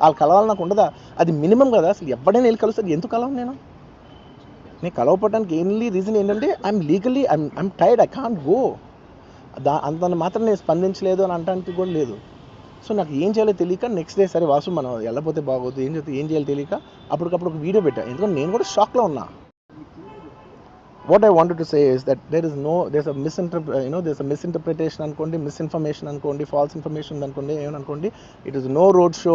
వాళ్ళు కలవాలి నాకు ఉండదా? అది మినిమం కదా అసలు ఎవడైనా వెళ్ళి కలుస్తుంది ఎందుకు కలవను నేను? నేను కలవపడడానికి ఎన్లీ రీజన్ ఏంటంటే I'm legally I'm I'm tired I can't go దా అంత మాత్రం నేను స్పందించలేదు అని అనడానికి కూడా లేదు. సో నాకు ఏం చేయాలో తెలియక నెక్స్ట్ డే సరే వాసు మనం వెళ్ళకపోతే బాగోదు ఏం చేస్తే ఏం చేయాలో తెలియక అప్పటికప్పుడు ఒక వీడియో పెట్టా. ఎందుకంటే నేను కూడా షాక్లో ఉన్నా. What I wanted to say is that there is no there's a మిస్ఇంటర్ప్ర you know there's a misinterpretation అనుకోండి మిస్ఇన్ఫర్మేషన్ అనుకోండి ఫాల్స్ ఇన్ఫర్మేషన్ అనుకోండి ఏమని అనుకోండి it is no road show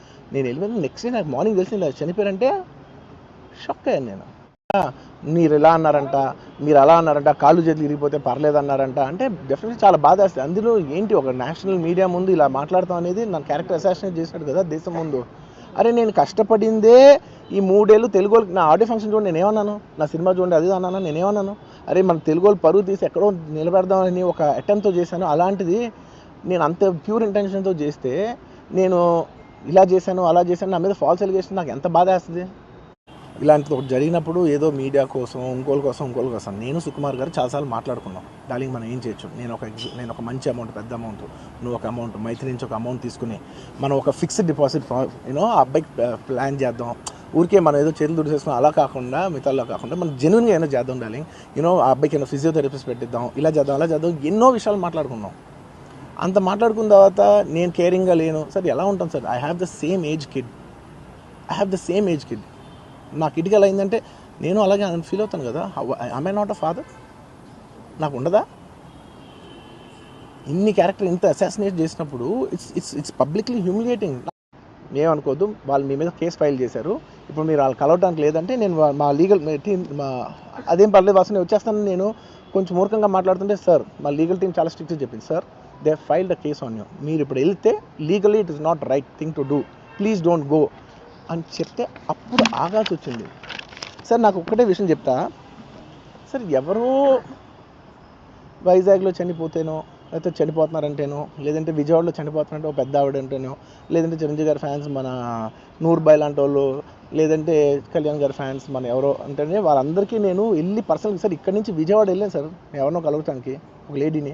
నేను వెళ్ళిపోయిన నెక్స్ట్ డే నాకు మార్నింగ్ తెలిసి ఇలా చనిపోయారంటే షాక్ అయ్యాను నేను. మీరు ఇలా అన్నారంట మీరు అలా అన్నారంట కాళ్ళు చేతులు ఇరిగిపోతే పర్లేదు అన్నారంట. అంటే డెఫినెట్లీ చాలా బాధ వేస్తుంది. అందులో ఏంటి ఒక నేషనల్ మీడియా ముందు ఇలా మాట్లాడతాం అనేది నా క్యారెక్టర్ అసాసినేట్ చేసినట్టు కదా దేశం ముందు. అరే నేను కష్టపడిందే ఈ మూడేళ్ళు తెలుగు నా ఆడియో ఫంక్షన్ చూడండి నేను ఏమన్నాను? నా సినిమా చూడండి అది అన్నాను? నేనేమన్నాను అరే మన తెలుగు వాళ్ళు పరువు తీసి ఎక్కడో నిలబెడదామని ఒక అటెంప్ట్తో చేశాను. అలాంటిది నేను అంత ప్యూర్ ఇంటెన్షన్తో చేస్తే నేను ఇలా చేశాను అలా చేశాను నా మీద ఫాల్స్ ఎలిగేషన్ నాకు ఎంత బాధ వేస్తుంది? ఇలాంటిది ఒకటి జరిగినప్పుడు ఏదో మీడియా కోసం ఇంకోళ్ళ కోసం ఇంకోళ్ళ కోసం నేను సుకుమార్ గారు చాలాసార్లు మాట్లాడుకున్నాం. డార్లింగ్ మనం ఏం చేయొచ్చు? నేను ఒక ఎగ్జి నేను ఒక మంచి అమౌంట్ పెద్ద అమౌంట్ నువ్వు ఒక అమౌంట్ మైత్రి నుంచి ఒక అమౌంట్ తీసుకుని మనం ఒక ఫిక్స్డ్ డిపాజిట్ యూనో ఆ అబ్బాయికి ప్లాన్ చేద్దాం. ఊరికే మనం ఏదో చేతులు దుడిచేసుకుని అలా కాకుండా మిగతాలో కాకుండా మనం జెన్యున్గా ఏమైనా చేద్దాం డార్లింగ్. యూనో ఆ అబ్బాయికి ఏమైనా ఫిజియోథెరపిస్ట్ పెట్టిద్దాం ఇలా చేద్దాం అలా చేద్దాం ఎన్నో విషయాలు మాట్లాడుకున్నాం. అంత మాట్లాడుకున్న తర్వాత నేను కేరింగ్గా లేను. సార్ ఎలా ఉంటాను sir? I have the same age kid I have the same age kid నా కిడ్కి ఎలా అయిందంటే నేను అలాగే ఫీల్ అవుతాను కదా. ఐ నాట్ అ ఫాదర్ నాకు ఉండదా? ఇన్ని క్యారెక్టర్ ఇంత అసాసినేట్ చేసినప్పుడు it's it's it's publicly humiliating ఏమనుకోవద్దు వాళ్ళు మీ మీద కేసు ఫైల్ చేశారు. ఇప్పుడు మీరు వాళ్ళు కలవడానికి లేదంటే నేను మా లీగల్ టీం మా అదేం పర్లేదు వాసు నేను వచ్చేస్తాను నేను కొంచెం మూర్ఖంగా మాట్లాడుతుంటే సార్ మా లీగల్ టీం చాలా స్ట్రిక్ట్ చెప్పింది sir. They file a case on you మీరు ఇప్పుడు వెళ్తే legally it is not right thing to do please don't go అని చెప్తే అప్పుడు ఆగాల్సి వచ్చింది. సార్ నాకు ఒక్కటే విషయం చెప్తా. సార్ ఎవరో వైజాగ్లో చనిపోతేనో లేకపోతే చనిపోతున్నారంటేనో లేదంటే విజయవాడలో చనిపోతున్నారంటే ఒక పెద్ద ఆవిడ అంటేనో లేదంటే చిరంజీవి గారి ఫ్యాన్స్ మన నూర్బాయ్ లాంటి వాళ్ళు లేదంటే కళ్యాణ్ గారి ఫ్యాన్స్ మన ఎవరో అంటేనే వాళ్ళందరికీ నేను వెళ్ళి పర్సనల్గా సార్ ఇక్కడి నుంచి విజయవాడ వెళ్ళాను సార్. ఎవరినో కలవటానికి ఒక లేడీని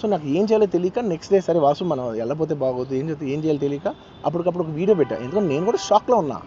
సో నాకు ఏం చేయాలో తెలియక నెక్స్ట్ డే సరే వాసు మనం వెళ్ళపోతే బాగోదు ఏం చేస్తే ఏం చేయాలో తెలియక అప్పటికప్పుడు ఒక వీడియో పెట్టా. ఎందుకంటే నేను కూడా షాక్లో ఉన్నా.